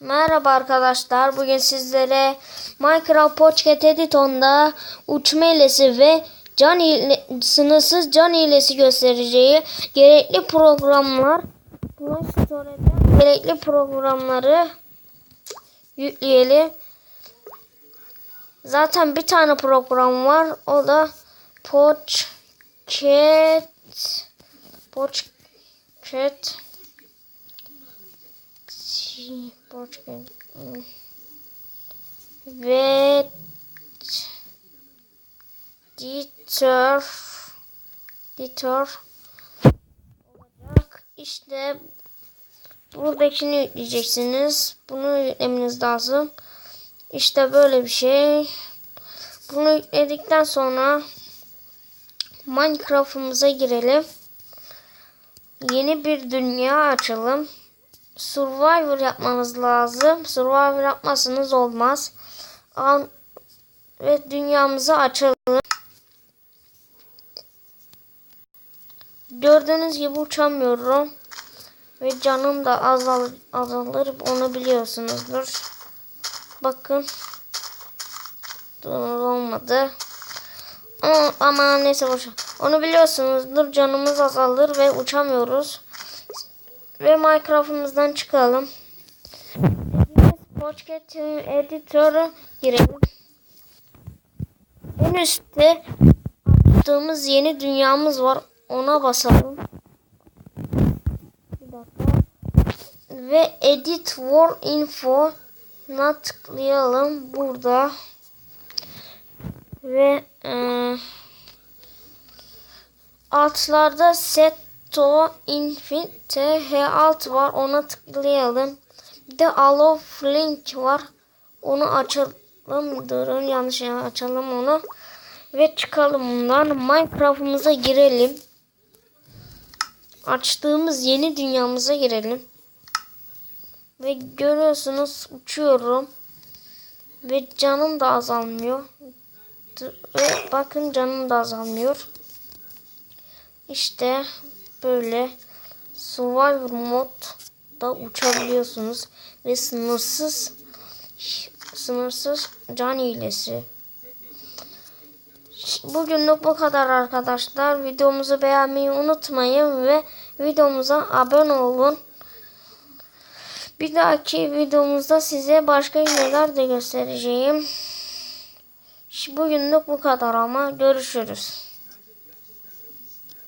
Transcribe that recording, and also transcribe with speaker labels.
Speaker 1: Merhaba arkadaşlar. Bugün sizlere Minecraft Pocket Edition'da uçma hilesi ve can sınırsız can hilesi göstereceği gerekli programlar Play Store'dan gerekli programları yükleyelim. Zaten bir tane program var. O da Pocket Pocket ve Editor Editor olacak. İşte buradakini yükleyeceksiniz. Bunu yüklemeniz lazım. İşte böyle bir şey. Bunu yükledikten sonra Minecraft'ımıza girelim. Yeni bir dünya açalım. Survivor yapmanız lazım. Survivor yapmazsanız olmaz. Al ve dünyamızı açalım. Gördüğünüz gibi uçamıyorum. Ve canım da azal azalır. Onu biliyorsunuzdur. Bakın. Dur, olmadı. Ama, ama neyse boş. ver. Onu biliyorsunuzdur. Canımız azalır ve uçamıyoruz. Ve Minecraft'ımızdan çıkalım. Pocket Editor'a girelim. En üstte açtığımız yeni dünyamız var. Ona basalım. Bir dakika. Ve Edit War Info tıklayalım burada. Ve e, altlarda Set to Infinite H6 var. Ona tıklayalım. Bir de Allow Link var. Onu açalım. Durun yanlış açalım onu. Ve çıkalım bundan. Minecraft'ımıza girelim. Açtığımız yeni dünyamıza girelim. Ve görüyorsunuz uçuyorum. Ve canım da azalmıyor. Ve bakın canım da azalmıyor. İşte böyle Survivor modda uçabiliyorsunuz. Ve sınırsız sınırsız can hilesi. Bugünlük bu kadar arkadaşlar. Videomuzu beğenmeyi unutmayın ve videomuza abone olun. Bir dahaki videomuzda size başka hileler de göstereceğim. Bugünlük bu kadar ama görüşürüz.